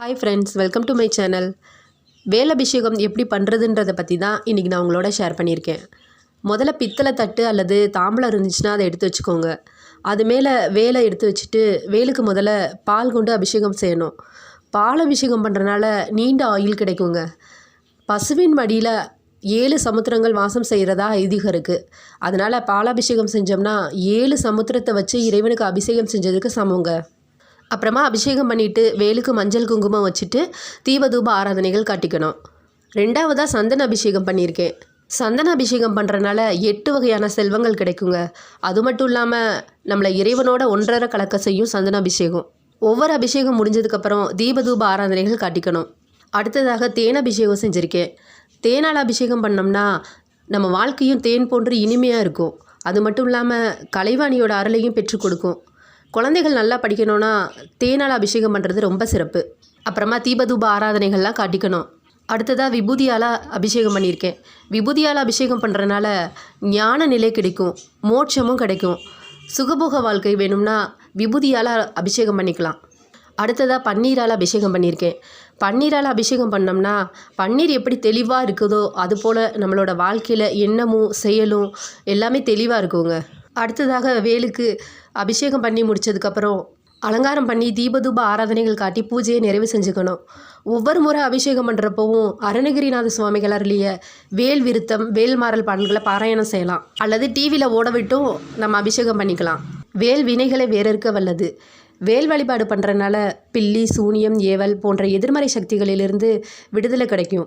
Hi friends welcome to my channel வேல் அபிஷேகம் எப்படி பண்ணுறதுன்றதை பற்றி தான் இன்றைக்கி நான் உங்களோட ஷேர் பண்ணியிருக்கேன். முதல்ல பித்தளை தட்டு அல்லது தாம்பளம் இருந்துச்சுன்னா அதை எடுத்து வச்சுக்கோங்க. அது மேலே வேலை எடுத்து வச்சுட்டு வேலுக்கு முதல்ல பால் கொண்டு அபிஷேகம் செய்யணும். பால் அபிஷேகம் பண்ணுறனால நீண்ட ஆயில் கிடைக்குங்க. பசுவின் மடியில் ஏழு சமுத்திரங்கள் வாசம் செய்கிறதா ஐதீகம் இருக்குது அதனால் பாலாபிஷேகம் செஞ்சோம்னா ஏழு சமுத்திரத்தை வச்சு இறைவனுக்கு அபிஷேகம் செஞ்சதுக்கு சமங்க அப்புறமா அபிஷேகம் பண்ணிவிட்டு வேலுக்கு மஞ்சள் குங்குமம் வச்சுட்டு தீபதூப ஆராதனைகள் காட்டிக்கணும். ரெண்டாவதாக சந்தன அபிஷேகம் பண்ணியிருக்கேன். சந்தன அபிஷேகம் பண்ணுறனால எட்டு வகையான செல்வங்கள் கிடைக்குங்க. அது மட்டும் இல்லாமல் நம்மளை இறைவனோட ஒன்றரை கலக்க செய்யும் சந்தன அபிஷேகம். ஒவ்வொரு அபிஷேகம் முடிஞ்சதுக்கப்புறம் தீபதூப ஆராதனைகள் காட்டிக்கணும். அடுத்ததாக தேன் அபிஷேகம் செஞ்சுருக்கேன். தேனால் அபிஷேகம் பண்ணோம்னா நம்ம வாழ்க்கையும் தேன் போன்று இனிமையாக இருக்கும். அது மட்டும் இல்லாமல் கலைவாணியோட அருளையும் பெற்றுக் கொடுக்கும். குழந்தைகள் நல்லா படிக்கணும்னா தேனால் அபிஷேகம் பண்ணுறது ரொம்ப சிறப்பு. அப்புறமா தீபதூப ஆராதனைகள்லாம் காட்டிக்கணும். அடுத்ததாக விபூதியால் அபிஷேகம் பண்ணியிருக்கேன். விபூதியால் அபிஷேகம் பண்ணுறனால ஞான நிலை கிடைக்கும் மோட்சமும் கிடைக்கும். சுகபோக வாழ்க்கை வேணும்னா விபூதியால் அபிஷேகம் பண்ணிக்கலாம். அடுத்ததாக பன்னீரால் அபிஷேகம் பண்ணியிருக்கேன். பன்னீரால் அபிஷேகம் பண்ணோம்னா பன்னீர் எப்படி தெளிவாக இருக்குதோ அதுபோல் நம்மளோட வாழ்க்கையில் எண்ணமும் செயலும் எல்லாமே தெளிவாக இருக்குங்க. அடுத்ததாக வேலுக்கு அபிஷேகம் பண்ணி முடிச்சதுக்கப்புறம் அலங்காரம் பண்ணி தீபதூப ஆராதனைகள் காட்டி பூஜையை நிறைவு செஞ்சுக்கணும். ஒவ்வொரு முறை அபிஷேகம் பண்ணுறப்பவும் அருணகிரிநாத சுவாமிகள் அருளிய வேல் விருத்தம் வேல் மாறல் பாடல்களை பாராயணம் செய்யலாம். அல்லது டிவியில் ஓட விட்டும் நம்ம அபிஷேகம் பண்ணிக்கலாம். வேல் வினைகளை வேறறுக்க வல்லது. வேல் வழிபாடு பண்ணுறனால பில்லி சூனியம் ஏவல் போன்ற எதிர்மறை சக்திகளிலிருந்து விடுதலை கிடைக்கும்.